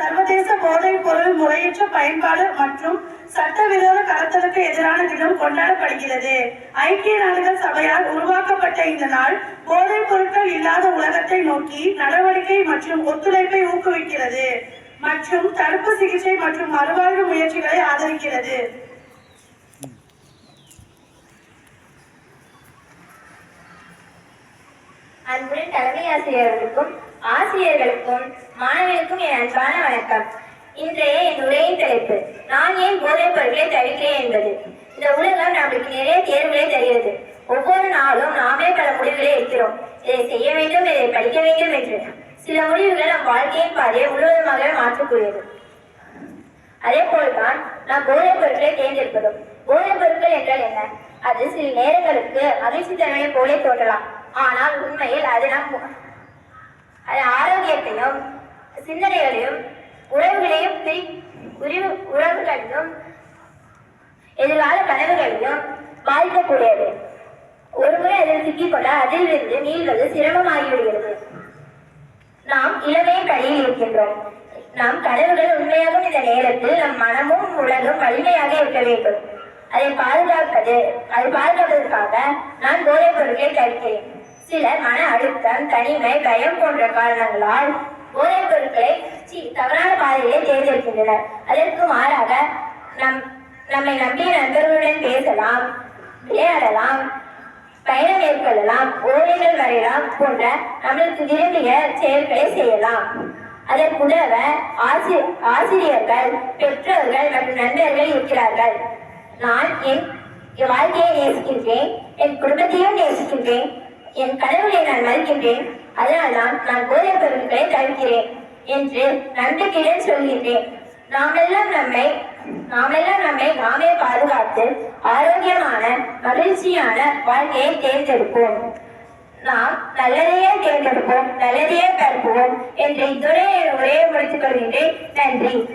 சர்வதேச போதைப் பொருள் முறையற்ற பயன்பாடு மற்றும் சட்டவிரோத கடத்தலுக்கு எதிரான தினம் கொண்டாடப்படுகிறது. ஐக்கிய நாடுகள் சபையால் உருவாக்கப்பட்ட இந்த நாள் போதைப் பொருட்கள் இல்லாத உலகத்தை நோக்கி நடவடிக்கை மற்றும் ஒத்துழைப்பை ஊக்குவிக்கிறது மற்றும் தடுப்பு சிகிச்சை மற்றும் மறுவாழ்வு முயற்சிகளை ஆதரிக்கிறது. அன்புடன் தலைமை ஆசிரியர்களுக்கும் ஆசிரியர்களுக்கும் மாணவர்களுக்கும் என் அன்பான வணக்கம். இன்றைய என் உரையின் தலைப்பு நான் ஏன் போதைப் பொருட்களை தவிர்க்கிறேன் என்பது. இந்த உலகம் நம்மளுக்கு நிறைய தேர்வுகளை தருகிறது. ஒவ்வொரு நாளும் நாமே பல முடிவுகளை எடுக்கிறோம். இதை செய்ய வேண்டும் இதை படிக்க வேண்டும் என்று. சில முடிவுகள் நம் வாழ்க்கையின் பாதையை முழுவதுமாக மாற்றக்கூடியது. அதே போல்தான் நாம் போதைப் பொருட்களை தேர்ந்தெடுப்பதும். போதைப் பொருட்கள் என்றால் என்ன? அது சில நேரங்களுக்கு மகிழ்ச்சி தன்மையை போலே தோன்றலாம். ஆனால் உண்மையில் அது நம் அது ஆரோக்கியத்தையும் சிந்தனைகளையும் உறவுகளையும் பிரி உறவுகளையும் எதிர்கால கனவுகளையும் பாதிக்கக்கூடியது. ஒருமுறை அதில் சிக்கிக்கொண்டால் அதிலிருந்து நீள்வது சிரமமாகிவிடுகிறது. நாம் இளமைய கடையில் இருக்கின்றோம். நம் கனவுகள் உண்மையாகும் இந்த நேரத்தில் நம் மனமும் உலகும் வலிமையாக இருக்க வேண்டும். அதை பாதுகாப்பது அதை பாதுகாப்பதற்காக நான் போதைப் பொருட்களை தவிர்க்கிறேன் சிலர் மன அழுத்தம் தனிமை பயம் போன்ற காரணங்களால் போதைப் பொருட்களை சி தவறான பாதையிலே தேர்ந்தெடுக்கின்றனர். அதற்கு மாறாக நம் நம்மை நம்பிய நண்பர்களுடன் பேசலாம் விளையாடலாம் பயணம் மேற்கொள்ளலாம் ஓவியங்கள் வரையலாம் போன்ற நம்மளுக்கு விரும்பிய செயல்களை செய்யலாம். அதற்குதவ ஆசி ஆசிரியர்கள் பெற்றோர்கள் மற்றும் நண்பர்கள் இருக்கிறார்கள். நான் என் வாழ்க்கையை நேசிக்கின்றேன் என் குடும்பத்தையும் நேசிக்கின்றேன் என் கடவுளை நான் மதிக்கின்றேன். அதனால்தான் நான் போதைப் பொருட்களை தவிர்க்கிறேன் என்று நம்பிக்கையுடன் சொல்கின்றேன். நாமெல்லாம் நம்மை நாமெல்லாம் நம்மை நாமே பாதுகாத்து ஆரோக்கியமான மகிழ்ச்சியான வாழ்க்கையை தேர்ந்தெடுப்போம். நாம் நல்லதையே தேர்ந்தெடுப்போம் நல்லதையே கற்போம் என்று இத்துடைய உரையை முடித்துக் கொள்கின்றேன். நன்றி.